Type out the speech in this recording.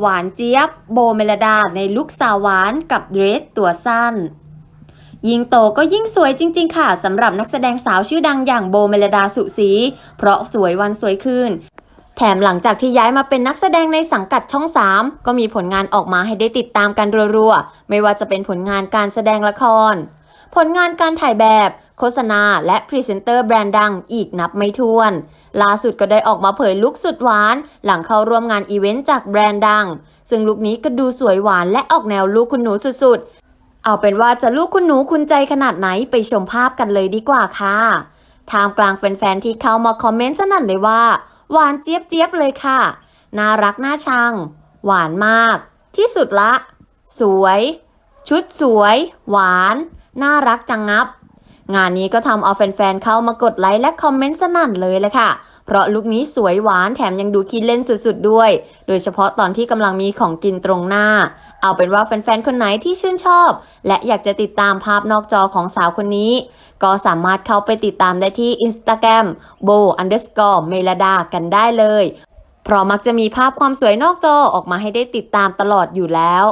หวานเจี๊ยบ โบเมลดาในลุคสาวหวานกับเดรสตัวสั้น ยิ่งโตก็ยิ่งสวยจริง ๆ ค่ะสำหรับนักแสดงสาวชื่อดังอย่างโบเมลดาสุสี เพราะสวยวันสวยคืนแถมหลังจากที่ย้ายมาเป็นนักแสดงในสังกัดช่อง 3 ก็มีผลงานออกมาให้ได้ติดตามกันรัวๆ ไม่ว่าจะเป็นผลงานการแสดงละคร ผลงานการถ่ายแบบ โฆษณา และพรีเซนเตอร์แบรนด์ดังอีกนับไม่ถ้วน ล่าสุดก็ได้ออกมาเผยลุคสุดหวาน หลังเข้าร่วมงานอีเวนต์จากแบรนด์ดัง ซึ่งลุคนี้ก็ดูสวยหวานและออกแนวลูกคุณหนูสุดๆ เอาเป็นว่าจะลูกคุณหนูคุณใจขนาดไหนไปชมภาพกันเลยดีกว่าค่ะท่ามกลางแฟนๆที่เข้ามาคอมเมนต์สนั่นเลยว่า หวานเจี๊ยบเจี๊ยบๆเลยค่ะ น่ารักน่าชัง หวานมาก ที่สุดละ สวย ชุดสวย หวาน น่ารักจังงับ งานนี้ก็ทำเอาแฟนๆเข้ามากดไลค์และคอมเมนต์สนั่นเลยเลยค่ะ เพราะลุคนี้สวยหวานแถมยังดูคิดเล่นสุดๆด้วย โดยเฉพาะตอนที่กำลังมีของกินตรงหน้า เอาเป็นว่าแฟนๆคนไหนที่ชื่นชอบ และอยากจะติดตามภาพนอกจอของสาวคนนี้ ก็สามารถเข้าไปติดตามได้ที่ Instagram b o underscore melada กันได้เลย เพราะมักจะมีภาพความสวยนอกจอออกมาให้ได้ติดตามตลอดอยู่แล้ว